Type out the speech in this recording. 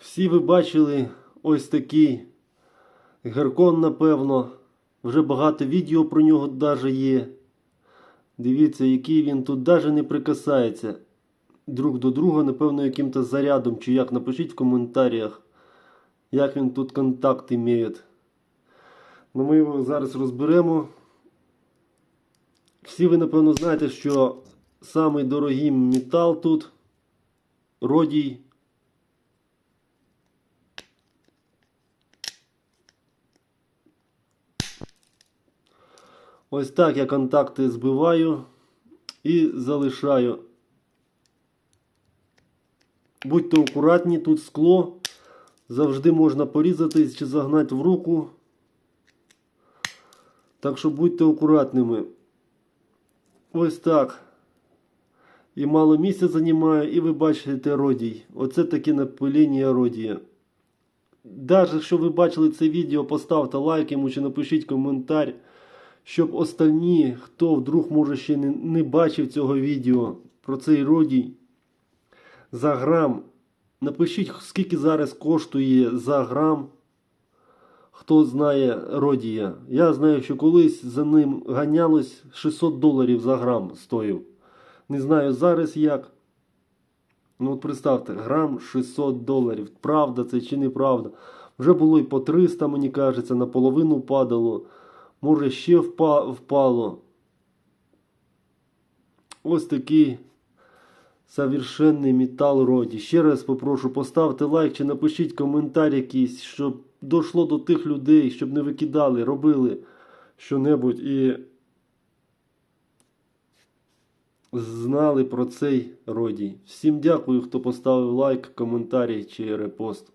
Всі ви бачили ось такий геркон, напевно. Вже багато відео про нього даже є. Дивіться, який він тут даже не прикасається друг до друга, напевно, яким-то зарядом чи як. Напишіть в коментарях, як він тут контакт має. Ну, ми його зараз розберемо. Всі ви, напевно, знаєте, що самий метал тут родій. Ось так я контакти збиваю і залишаю. Будьте акуратні, тут скло. Завжди можна порізати чи загнати в руку. Так що будьте акуратними. Ось так. І мало місця займає, і ви бачите родій. Оце таке напиління родія. Навіть якщо ви бачили це відео, поставте лайк йому чи напишіть коментар, щоб остальні, хто вдруг може ще не, не бачив цього відео про цей родій за грам. Напишіть, скільки зараз коштує за грам. Хто знає родія. Я знаю, що колись за ним ганялось 600 доларів за грам стоїв. Не знаю зараз як. Ну от представте, грам 600 доларів. Правда це чи неправда. Вже було і по 300, мені кажеться, наполовину падало. Може ще впа- впало. Ось такий совершенний метал роді. Ще раз попрошу, поставте лайк чи напишіть коментар якийсь, щоб дійшло до тих людей, щоб не викидали, робили що-небудь і знали про цей родій. Всім дякую, хто поставив лайк, коментарі чи репост.